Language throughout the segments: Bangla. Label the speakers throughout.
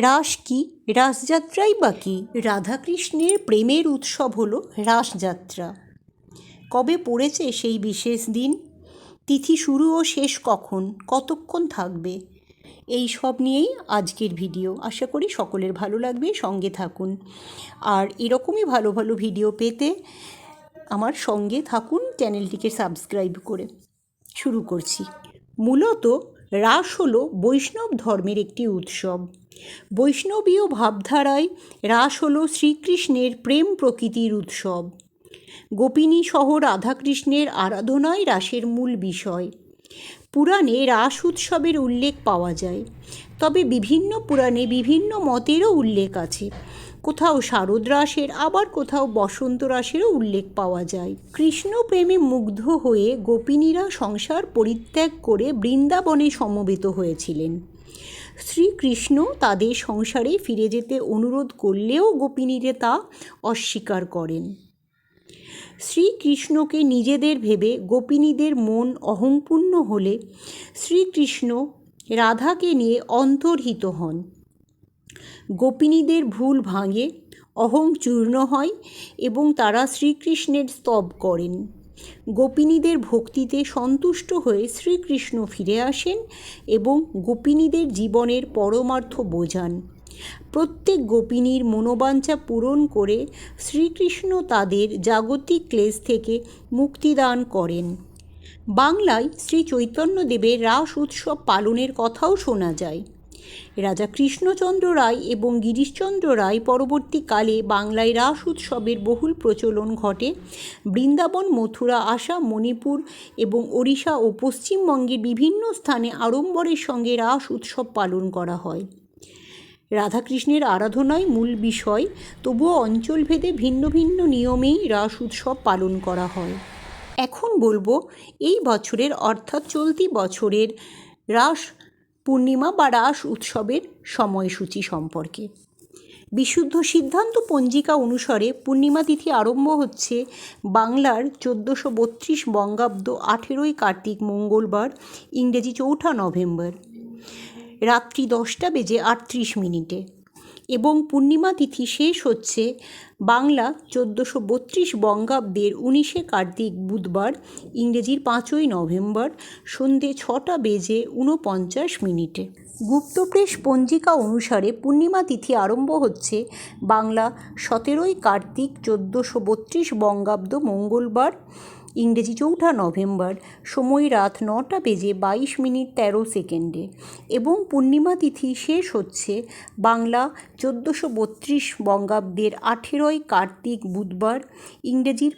Speaker 1: রাস কি? রাসযাত্রাই বা কী? রাধাকৃষ্ণের প্রেমের উৎসব হলো রাসযাত্রা। কবে পড়েছে সেই বিশেষ দিন? তিথি শুরু ও শেষ কখন? কতক্ষণ থাকবে? এই সব নিয়েই আজকের ভিডিও। আশা করি সকলের ভালো লাগবে, সঙ্গে থাকুন। আর এরকমই ভালো ভালো ভিডিও পেতে আমার সঙ্গে থাকুন, চ্যানেলটিকে সাবস্ক্রাইব করে। শুরু করছি। মূলত রাস হলো বৈষ্ণব ধর্মের একটি উৎসব। বৈষ্ণবীয় ভাবধারায় রাস হলো শ্রীকৃষ্ণের প্রেম প্রকৃতির উৎসব। গোপিনী সহ রাধাকৃষ্ণের আরাধনাই রাসের মূল বিষয়। পুরাণে রাস উৎসবের উল্লেখ পাওয়া যায়। তবে বিভিন্ন পুরাণে বিভিন্ন মতেরও উল্লেখ আছে। কোথাও শারদ রাসের আবার কোথাও বসন্ত রাসেরও উল্লেখ পাওয়া যায়। কৃষ্ণ প্রেমে মুগ্ধ হয়ে গোপিনীরা সংসার পরিত্যাগ করে বৃন্দাবনে সমবেত হয়েছিলেন। শ্রীকৃষ্ণ তাদের সংসারে ফিরে যেতে অনুরোধ করলেও গোপিনীরা তা অস্বীকার করেন। শ্রীকৃষ্ণকে নিজেদের ভেবে গোপিনীদের মন অহংপূর্ণ হলে শ্রীকৃষ্ণ রাধাকে নিয়ে অন্তর্হিত হন। গোপিনীদের ভুল ভাঙে, অহং চূর্ণ হয় এবং তারা শ্রীকৃষ্ণের স্তব করেন। গোপিনীদের ভক্তিতে সন্তুষ্ট হয়ে শ্রীকৃষ্ণ ফিরে আসেন এবং গোপিনীদের জীবনের পরমার্থ বোঝান। প্রত্যেক গোপিনীর মনোবাঞ্ছা পূরণ করে শ্রীকৃষ্ণ তাদের জাগতিক ক্লেশ থেকে মুক্তিদান করেন। বাংলায় শ্রী চৈতন্যদেবের রাস উৎসব পালনের কথাও শোনা যায়। রাজা কৃষ্ণচন্দ্র রায় এবং গিরিশচন্দ্র রায় পরবর্তীকালে বাংলায় রাস উৎসবের বহুল প্রচলন ঘটে। বৃন্দাবন, মথুরা, আসাম, মণিপুর এবং ওড়িশা ও পশ্চিমবঙ্গের বিভিন্ন স্থানে আড়ম্বরের সঙ্গে রাস উৎসব পালন করা হয়। রাধাকৃষ্ণের আরাধনাই মূল বিষয়। তবুও অঞ্চলভেদে ভিন্ন ভিন্ন নিয়মেই রাস উৎসব পালন করা হয়। এখন বলব, এই বছরের অর্থাৎ চলতি বছরের রাস পূর্ণিমা বা রাস উৎসবের সময়সূচি সম্পর্কে। বিশুদ্ধ সিদ্ধান্ত পঞ্জিকা অনুসারে পূর্ণিমা তিথি আরম্ভ হচ্ছে বাংলার চোদ্দোশো বত্রিশ বঙ্গাব্দ আঠেরোই কার্তিক মঙ্গলবার, ইংরেজি চৌঠা নভেম্বর। রাত্রি দশটা বেজে আটত্রিশ মিনিটে। এবং পূর্ণিমা তিথি শেষ হচ্ছে বাংলা চোদ্দোশো বত্রিশ বঙ্গাব্দের উনিশে কার্তিক বুধবার, ইংরেজির পাঁচই নভেম্বর, সন্ধে ছটা বেজে ঊনপঞ্চাশ মিনিটে। গুপ্তপ্রেস পঞ্জিকা অনুসারে পূর্ণিমা তিথি আরম্ভ হচ্ছে বাংলা সতেরোই কার্তিক চোদ্দোশো বত্রিশ বঙ্গাব্দ মঙ্গলবার ইংরেজি চৌঠা নভেম্বর সময় রাত নটা বেজে বাইশ মিনিট তেরো সেকেন্ডে এবং পূর্ণিমা তিথি শেষ হচ্ছে বাংলা চোদ্দোশো বত্রিশ বঙ্গাব্দের আঠেরোই কার্তিক বুধবার ইংরেজির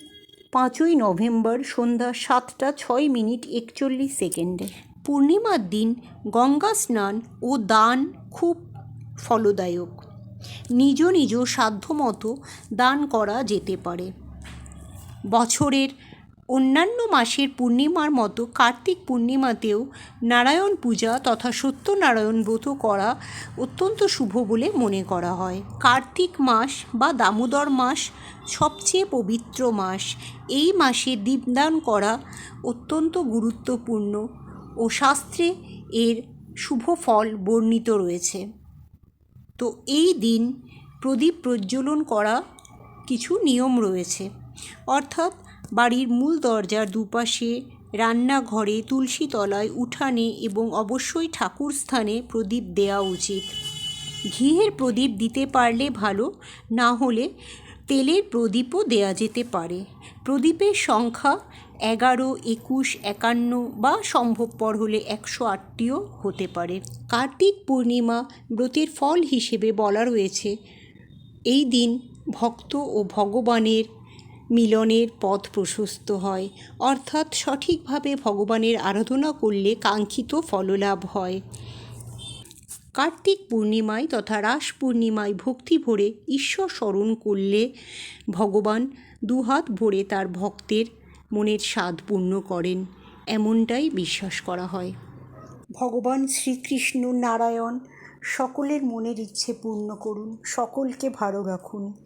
Speaker 1: পাঁচই নভেম্বর সন্ধ্যা সাতটা ছয় মিনিট একচল্লিশ সেকেন্ডে। পূর্ণিমার দিন গঙ্গা স্নান ও দান খুব ফলদায়ক। নিজ নিজ সাধ্যমতো দান করা যেতে পারে। বছরের অন্যান্য মাসের পূর্ণিমার মতো কার্তিক পূর্ণিমাতেও নারায়ণ পূজা তথা সত্যনারায়ণ ব্রত করা অত্যন্ত শুভ বলে মনে করা হয়। কার্তিক মাস বা দামোদর মাস সবচেয়ে পবিত্র মাস। এই মাসে দীপদান করা অত্যন্ত গুরুত্বপূর্ণ ও শাস্ত্রে এর শুভ ফল বর্ণিত রয়েছে। তো এই দিন প্রদীপ প্রজ্বলন করা কিছু নিয়ম রয়েছে। অর্থাৎ বাড়ির মূল দরজার দুপাশে রান্নাঘরে তুলসী তলায় উঠানে এবং অবশ্যই ঠাকুর স্থানে প্রদীপ দেওয়া উচিত। ঘিয়ের প্রদীপ দিতে পারলে ভালো, না হলে তেলের প্রদীপও দেয়া যেতে পারে। প্রদীপের সংখ্যা এগারো, একুশ, একান্ন বা সম্ভবপর হলে একশো আটটিও হতে পারে। কার্তিক পূর্ণিমা ব্রতের ফল হিসেবে বলা রয়েছে। এই দিন ভক্ত ও ভগবানের মিলনের পথ প্রশস্ত হয়। অর্থাৎ সঠিকভাবে ভগবানের আরাধনা করলে কাঙ্ক্ষিত ফললাভ হয়। কার্তিক পূর্ণিমায় তথা রাস পূর্ণিমায় ভক্তি ভরে ঈশ্বর স্মরণ করলে ভগবান দুহাত ভরে তার ভক্তের মনের স্বাদ পূর্ণ করেন। এমনটাই বিশ্বাস করা হয়। ভগবান শ্রীকৃষ্ণ নারায়ণ, সকলের মনের ইচ্ছে পূর্ণ করুন, সকলকে ভালো রাখুন।